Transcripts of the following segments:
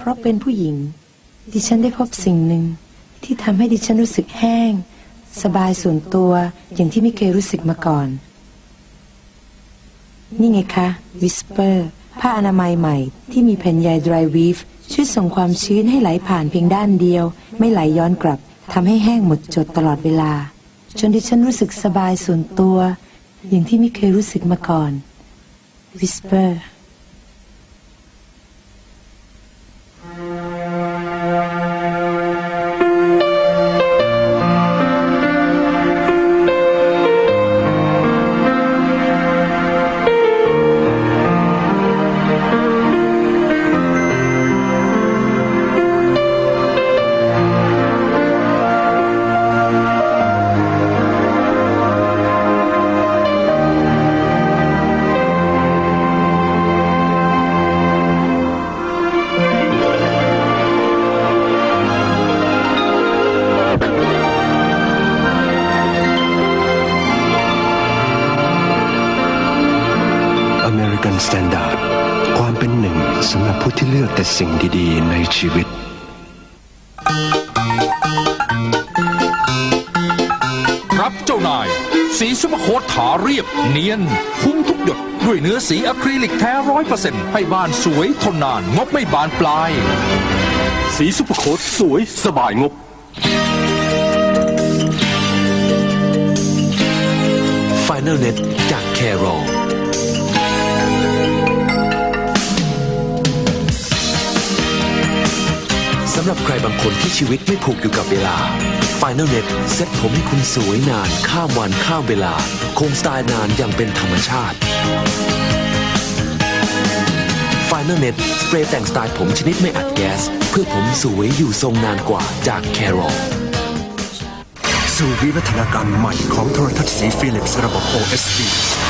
พราะเป็นผู้หญิง ดิฉันได้พบสิ่งหนึ่ง ที่ทำให้ดิฉันรู้สึกแห้ง สบายส่วนตัวอย่างที่ไม่เคยรู้สึกมาก่อน นี่ไงคะ Whisper ผ้าอนามัยใหม่ที่มีแผ่นใย Dry Weave ช่วยส่งความชื้นให้ไหลผ่านเพียงด้านเดียว ไม่ไหลย้อนกลับทำให้แห้งหมดจดตลอดเวลา จนดิฉันรู้สึกสบายส่วนตัว อย่างที่ไม่เคยรู้สึกมาก่อน Whisper อเสำหรับผู้ที่เลือกแต่สิ่งดีๆในชีวิต ครับเจ้านาย สีซุปเปอร์โค้ดถาเรียบเนียน คุ้มทุกหยด ด้วยเนื้อสีอะคริลิกแท้ร้อยเปอร์เซ็นต์ให้บ้านสวยทนนานงบไม่บานปลาย สีซุปเปอร์โค้ดสวยสบายงบ Final Net จาก c a r o ำหรับใครบางคนที่ชีวิตไม่ผูกอยู่กับเวลา Final Net เซ็ตผมให้คุณสวยนานข้ามวันข้ามเวลา คงสไตล์นานอย่างเป็นธรรมชาติ Final Net สเปรย์แต่งสไตล์ผมชนิดไม่อัดแก๊ส เพื่อผมสวยอยู่ทรงนานกว่าจาก c a r o l สู่วิวัฒนาการใหม่ของโทรทัศน์สีฟิลิปส์ระบบ OSD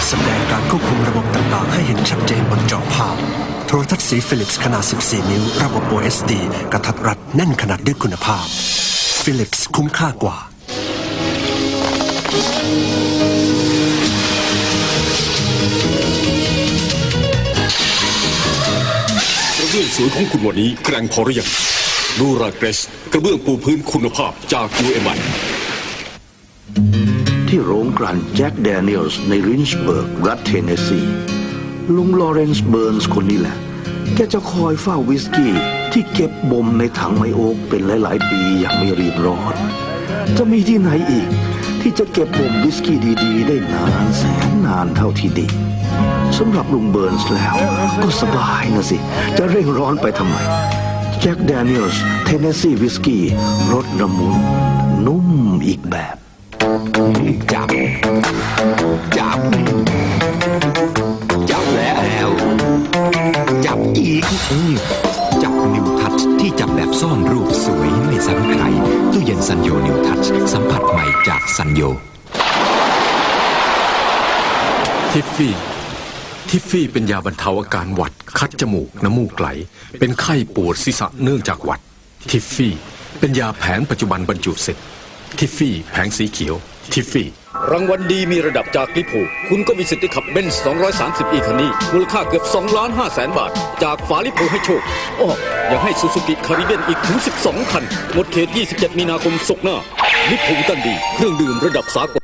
แสดงการควบคุมระบบต่างๆ ให้เห็นชัดเจนบนจอภาพ ทรทัศน์สีฟิลิปส์ขนาด 14 นิ้ว ระบบ OSD กระทัดรัดแน่นขนาดด้วยคุณภาพ ฟิลิปส์คุ้มค่ากว่า กระเบื้องสวยของคุณวันนี้แกร่งพอหรือยังดูราเกรสกระเบื้องปูพื้นคุณภาพจาก UMI ที่โรงกลั่นแจ็คแดเนียลส์ในรินช์เบิร์กรัฐเทนเนสซี ลุงลอเรนซ์เบิร์นส์คนนี้แหละ แกจะคอยเฝ้าวิสกี้ที่เก็บบ่มในถังไมโอ๊กเป็นหลาย ๆ ปีอย่างไม่รีบร้อน จะมีที่ไหนอีก ที่จะเก็บบ่มวิสกี้ดีๆ ได้นานแสนนานเท่าที่ดีสำหรับลุงเบิร์นส์แล้ว ก็สบายนะสิ จะเร่งร้อนไปทำไมแจ็คแดเนียลส์เทนเนสซีวิสกี้รสละมุนนุ่มอีกแบบ จับ จับ อีกอืมจับนิวทัชที่จับแบบซ่อนรูปสวยไม่ซ้ำใครตู้เย็นสัญโยนิวทัชสัมผัสใหม่จากสัญโยทิฟฟี่ทิฟฟี่เป็นยาบรรเทาอาการหวัด คัดจมูก น้ำมูกไหล เป็นไข้ปวดศีรษะเนื่องจากหวัด ทิฟฟี่ เป็นยาแผนปัจจุบันบรรจุเสร็จ ทิฟฟี่ แผงสีเขียว ทิฟฟี่ รางวัลดีมีระดับจากลิพูคุณก็มีสิทธิ์ได้ขับเบนซ์230 อีคันนี้ มูลค่าเกือบ2ล้าน5แสนบาท จากฝาลิพูให้โชคอ้อยังให้ซูซูกิคาริเบนอีกถึง 12 คัน หมดเขต 27 มีนาคมศกร์หน้าลิพูตันดี เครื่องดื่มระดับสากล